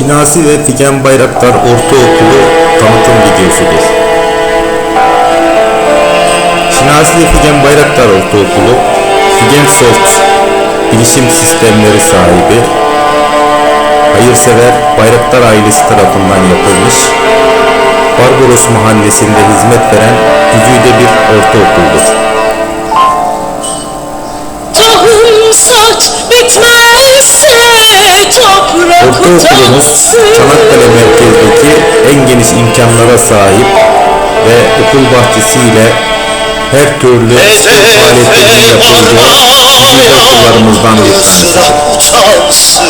Şinasi ve Figen Bayraktar Ortaokulu tanıtım videosudur. Şinasi ve Figen Bayraktar Ortaokulu, Figen Soft bilişim sistemleri sahibi, hayırsever Bayraktar ailesi tarafından yapılmış, Barbaros Mahallesi'nde hizmet veren güzide bir ortaokuldur. Tohum saç bitmezse utansın. Çanakkale merkezdeki en geniş imkanlara sahip ve okul bahçesiyle her türlü spor faaliyetlerinin yapıldığı güzel okullarımızdan utansın.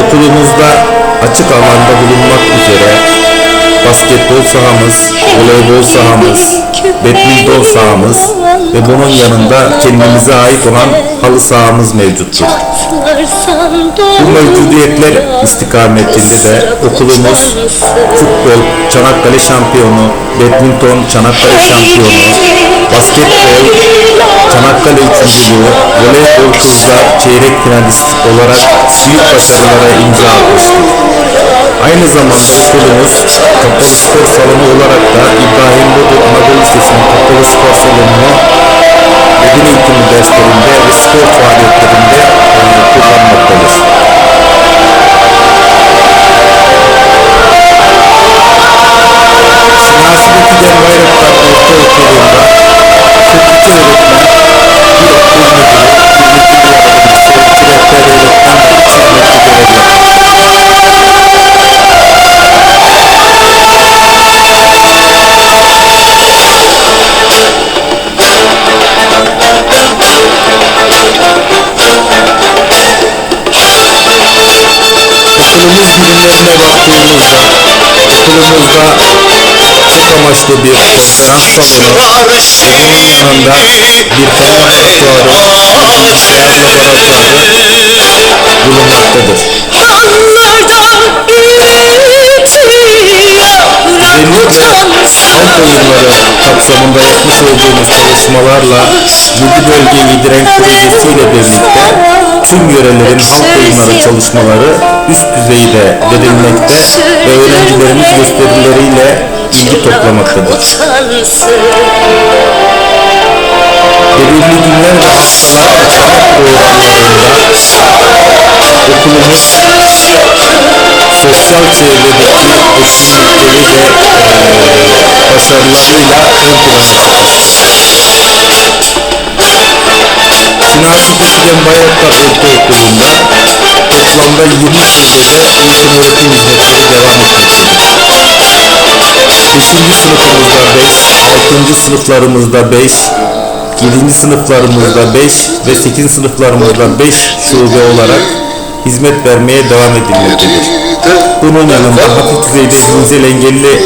Okulumuzda açık alanda bulunmak üzere basketbol sahamız, voleybol sahamız, badminton sahamız ve bunun yanında kendimize ait olan halı sahamız mevcuttur. Bu mevcudiyetler istikametinde de okulumuz futbol Çanakkale şampiyonu, badminton Çanakkale şampiyonu, basketbol Çanakkale üçüncülüğü, voleybol kızlar çeyrek finalist olarak büyük başarılara imza atmıştır. Aynı zamanda okulumuz kapalı spor salonu olarak da İbrahim Bodur Anadolu Lisesi'nin kapalı spor salonunu beden eğitimi derslerinde ve spor faaliyetlerinde kullanmaktadır. Amaçlı bir konferans salonu, bunun yanında bir laboratuvarı, bilgisayar laboratuvarı bulunmaktadır. Halk oyunları kapsamında yapmış olduğumuz çalışmalarla 7 bölge 7 renk projesiyle birlikte tüm yörelerin halk oyunları çalışmaları üst düzeyde verilmekte ve öğrencilerimiz gösterileriyle ilgi toplamaktadır. Belirli günler ve haftalar etkinlik programlarında okulumuz sosyal çevredeki etkinlikleri de eee, başarılarıyla ön plana Şinasi Bekirgen Bayraktar Ortaokulu'nda toplamda 20 şubede eğitim öğretim hizmetleri devam etmektedir. 5. sınıfımızda 5, 6. sınıflarımızda 5, 7. sınıflarımızda 5 ve 8. sınıflarımızda 5 şube olarak hizmet vermeye devam edilmektedir. Bunun yanında hafif düzeyde zihinsel engelli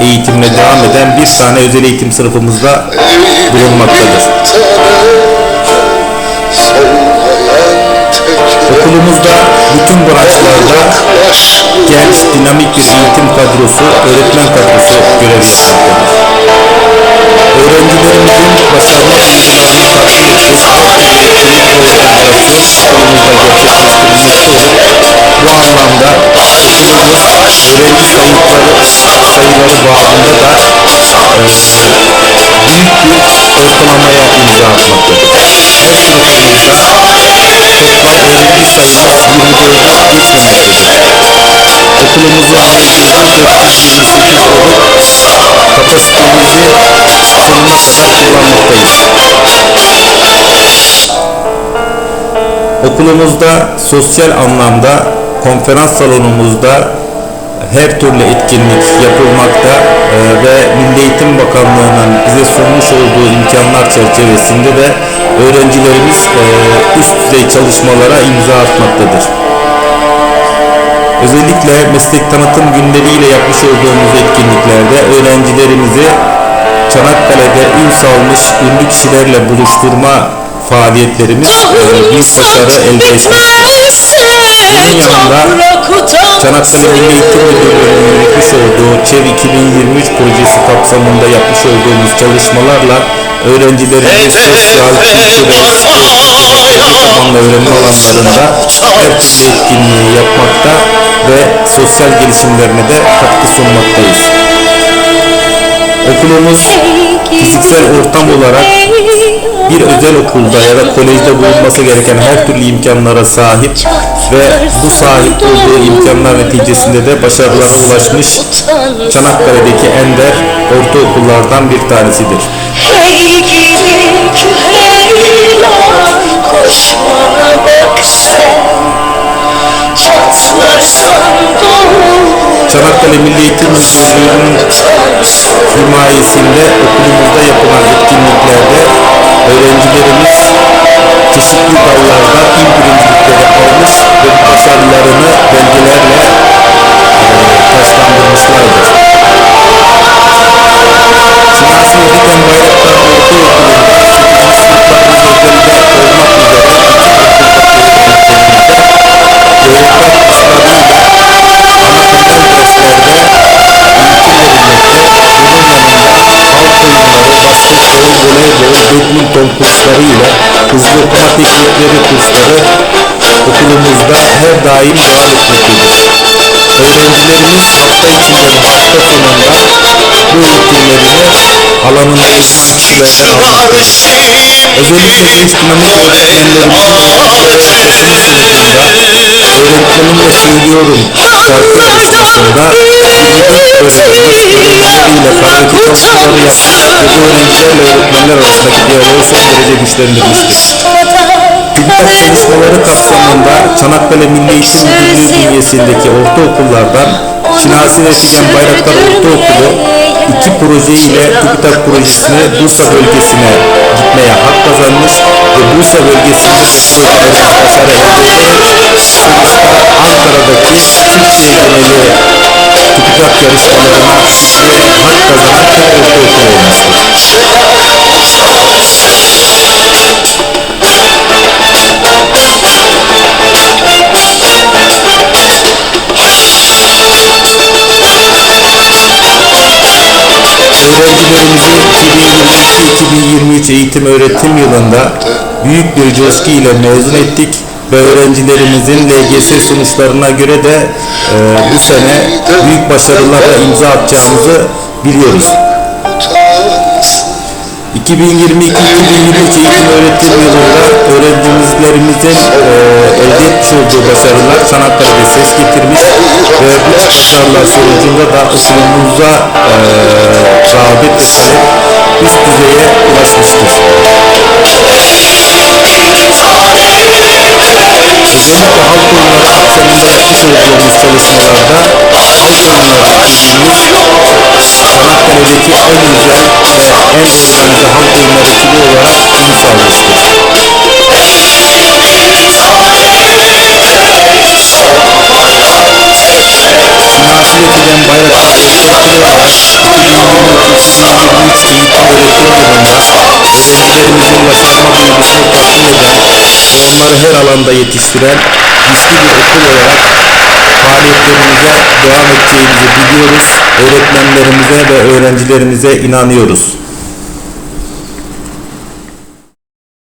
eğitimine devam eden bir tane özel eğitim sınıfımızda bulunmaktadır. Okulumuzda bütün branşlarda genç, dinamik bir eğitim kadrosu, öğretmen kadrosu görev yapmaktadır. Öğrencilerimizin başarılı olmalarını tatmin için etkinlik ve organizasyon okulumuzda gerçekleştirilmekte olup bu anlamda okulumuzun öğrenci sayıları, sayıları bağlamında da e, büyük bir ortalamaya imza atmaktadır. Her sınıfımızda toplam öğrenci sayımız 24'ü geçmemektedir. Okulumuzun nüfusundan 428 olup kapasitemizi sonuna kadar kullanmaktayız. Okulumuzda sosyal anlamda konferans salonumuzda her türlü etkinlik yapılmakta e, ve Milli Eğitim Bakanlığı'nın bize sunmuş olduğu imkanlar çerçevesinde de öğrencilerimiz e, üst düzey çalışmalara imza atmaktadır. Özellikle meslek tanıtım günleriyle yapmış olduğumuz etkinliklerde öğrencilerimizi Çanakkale'de ün salmış ünlü kişilerle buluşturma faaliyetlerimiz e, büyük başarı elde etmiştir. Bunun yanında Çanakkale Milli Eğitim Müdürlüğü'nün yürütmüş olduğu ÇEV 2023 projesi kapsamında yapmış olduğumuz çalışmalarla öğrencilerimizin sosyal, kültürel, spor, tabanlı öğrenme alanlarında her türlü etkinliği yapmakta ve sosyal gelişimlerine de katkı sunmaktayız. Okulumuz fiziksel ortam olarak bir özel okulda ya da kolejde bulunması gereken her türlü imkanlara sahip ve bu sahip olduğu imkanlar neticesinde de başarılara ulaşmış Çanakkale'deki ender ortaokullardan bir tanesidir. Çanakkale Milli Eğitim Müdürlüğü'nün himayesinde okulumuzda yapılan etkinliklerde öğrencilerimiz çeşitli dallarda il birincilikleri almış başarılarını belgelerle eee, taşlandırmışlardır. Şinasi Diken Bayraktar Ortaokulu'nda 8. sınıfların özelinde olmak üzere voleybol, badminton kurslarıyla hızlı okuma teknikleri kursları okulumuzda her daim devam etmektedir. Öğrencilerimiz hafta içinde ve hafta sonunda bu eğitimlerini alanında uzman kişilerden almaktadır. Özellikle genç dinamik öğretmenlerimizin öğretmesini sonucunda öğretmenimle söylüyorum şarkı yarışmasında 24 öğrencimiz öğrencileriyle karate çalışmaları yapmış ve bu öğrencilerle öğretmenler arasındaki diyaloğu son derece güçlendirmiştir. TÜBİTAK çalışmaları kapsamında Çanakkale Milli Eğitim Müdürlüğü bünyesindeki ortaokullardan Şinasi ve Figen Bayraktar Ortaokulu iki proje ile TÜBİTAK projesine Bursa bölgesine gitmeye hak kazanmış ve Bursa bölgesinde elde ederek sonuçta Ankara'daki Türkiye geneli TÜBİTAK yarışmalarına hak kazanan tek ortaokul olmuştur. Öğrencilerimizin 2022-2023 eğitim öğretim yılında büyük bir coşku ile mezun ettik ve öğrencilerimizin LGS sonuçlarına göre de e, bu sene büyük başarılara imza atacağımızı biliyoruz. 2022-2023 eğitim öğretim yılında öğrencilerimizin e, elde etmiş olduğu başarılar Çanakkale'de ses getirmiş ve bu çıkışlarla sonucunda da okulumuza e, rağbet ederek üst düzeye ulaşmıştır. Özellikle halk oyunları yapmış olduğumuz çalışmalarda halk oyunları ekibimiz Çanakkale'deki en güzel ve en organize halk oyunları ekibi olarak salmıştır. Şinasi Etigen Bayraktar Ortaokulu olarak 2022-2023 eğitim öğretim yılında öğrencilerimizin ulaştırma duygusunu tatmin eden onları her alanda yetiştiren güçlü bir okul olarak faaliyetlerimize devam edeceğimizi biliyoruz. Öğretmenlerimize ve öğrencilerimize inanıyoruz.